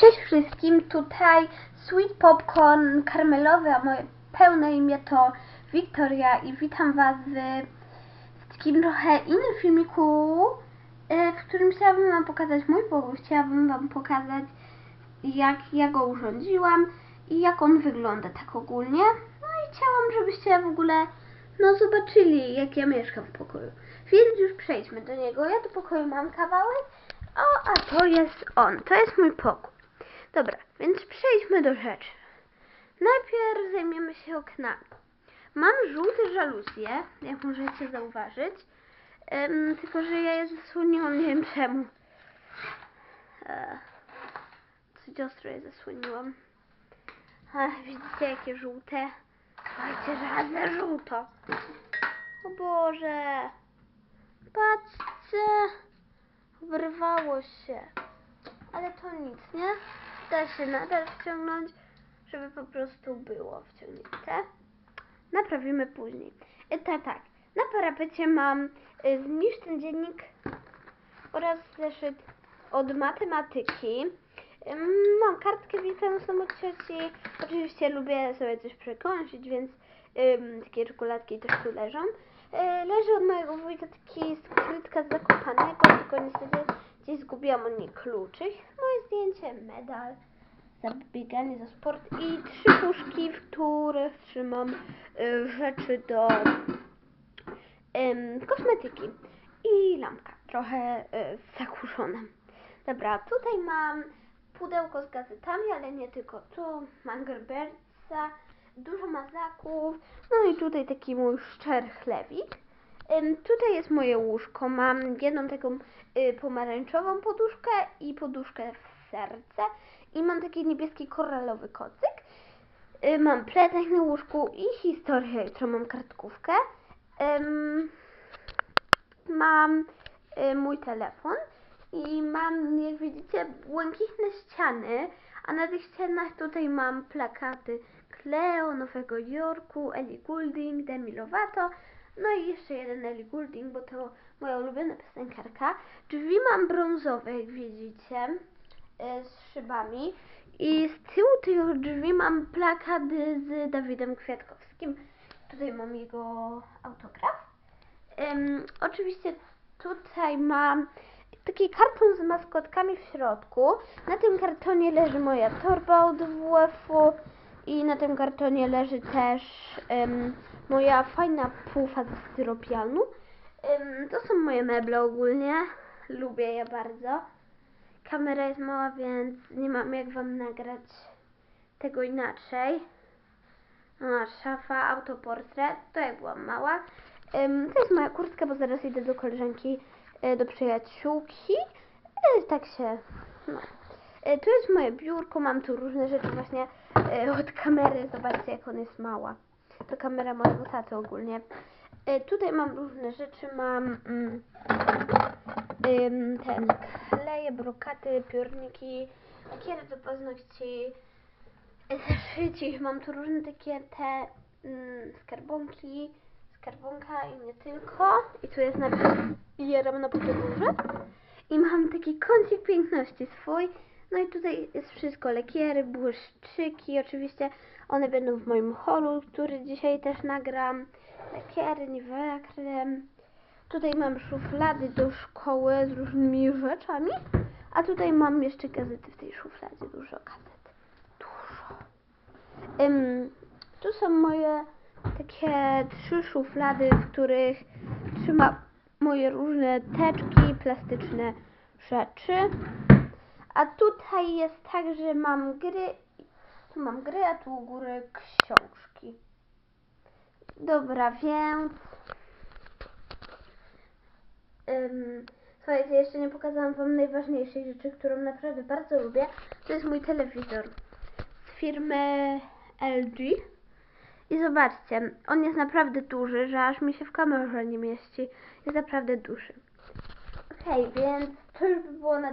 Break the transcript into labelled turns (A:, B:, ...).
A: Cześć wszystkim, tutaj Sweet Popcorn karmelowy, a moje pełne imię to Wiktoria i witam Was w takim trochę innym filmiku, e, w którym chciałabym Wam pokazać mój pokój. Chciałabym Wam pokazać, jak ja go urządziłam i jak on wygląda tak ogólnie. No i chciałam, żebyście w ogóle no zobaczyli, jak ja mieszkam w pokoju. Więc już przejdźmy do niego. Ja do pokoju mam kawałek, o, a to jest on. To jest mój pokój. Dobra, więc przejdźmy do rzeczy. Najpierw zajmiemy się oknami. Mam żółte żaluzje, jak możecie zauważyć. Tylko, że ja je zasłoniłam, nie wiem czemu. E, coś ostro je zasłoniłam. Ach, widzicie jakie żółte? Słuchajcie, żadne żółto. O Boże. Patrzcie. Wyrwało się. Ale to nic, nie? Da się nadal wciągnąć, żeby po prostu było wciągnięte. Naprawimy później. E, tak, tak. Na parapecie mam e, zniszcz ten dziennik oraz zeszyt od matematyki. Mam kartkę wielkanocną od cioci. Oczywiście lubię sobie coś przekąsić, więc ym, takie czekoladki też tu leżą. E, Leży od mojego wujka taki skrytka z Zakopanego, tylko niestety gdzieś zgubiłam od niej kluczyk. Moje zdjęcie, medal, zabieganie za sport i trzy puszki, w których trzymam y, rzeczy do kosmetyki i lampka, trochę y, zakurzona. Dobra, tutaj mam pudełko z gazetami, ale nie tylko tu. Mam Gerbertsa, dużo mazaków, no i tutaj taki mój szczery chlebik. Ym, tutaj jest moje łóżko. Mam jedną taką y, pomarańczową poduszkę i poduszkę w serce. I mam taki niebieski koralowy kocyk. Y, mam plecak na łóżku i historię. Jutro mam kartkówkę. Mam y, mój telefon i mam, jak widzicie, błękitne ściany, a na tych ścianach tutaj mam plakaty Cleo, Nowego Jorku, Ellie Goulding, Demi Lovato, no i jeszcze jeden Ellie Goulding, bo to moja ulubiona piosenkarka. Drzwi mam brązowe, jak widzicie, y, z szybami i z tyłu tych drzwi mam plakaty z Dawidem Kwiatkowskim. Tutaj mam jego autograf. Ym, oczywiście tutaj mam taki karton z maskotkami w środku. Na tym kartonie leży moja torba od WF-u i na tym kartonie leży też ym, moja fajna pufa ze styropianu. Ym, to są moje meble ogólnie. Lubię je bardzo. Kamera jest mała, więc nie mam jak wam nagrać tego inaczej. A, szafa, autoportret, to jak byłam mała. Ym, to jest moja kurtka, bo zaraz idę do koleżanki, y, do przyjaciółki. Y, tak się, no. Y, tu jest moje biurko, mam tu różne rzeczy właśnie y, od kamery. Zobaczcie, jak ona jest mała. To kamera mojego taty ogólnie. Y, tutaj mam różne rzeczy, mam mm, ten kleje, brokaty, piórniki, lakiery do paznokci, zeszyci. Mam tu różne takie te mm, skarbonki, skarbonka i nie tylko. I tu jest napis Bieram na podróże. I mam taki kącik piękności swój. No i tutaj jest wszystko, lakiery, błyszczyki, oczywiście one będą w moim holu, który dzisiaj też nagram. Lakiery, Nivea krem. Tutaj mam szuflady do szkoły z różnymi rzeczami. A tutaj mam jeszcze gazety w tej szufladzie, dużo gazet. Dużo. Ym, tu są moje takie trzy szuflady, w których trzymam moje różne teczki, plastyczne rzeczy. A tutaj jest tak, że mam gry, tu mam gry, a tu u góry książki. Dobra, więc... Ym, słuchajcie, jeszcze nie pokazałam Wam najważniejszej rzeczy, którą naprawdę bardzo lubię. To jest mój telewizor z firmy LG. I zobaczcie, on jest naprawdę duży, że aż mi się w kamerze nie mieści. Jest naprawdę duży. Okej, więc to już by było na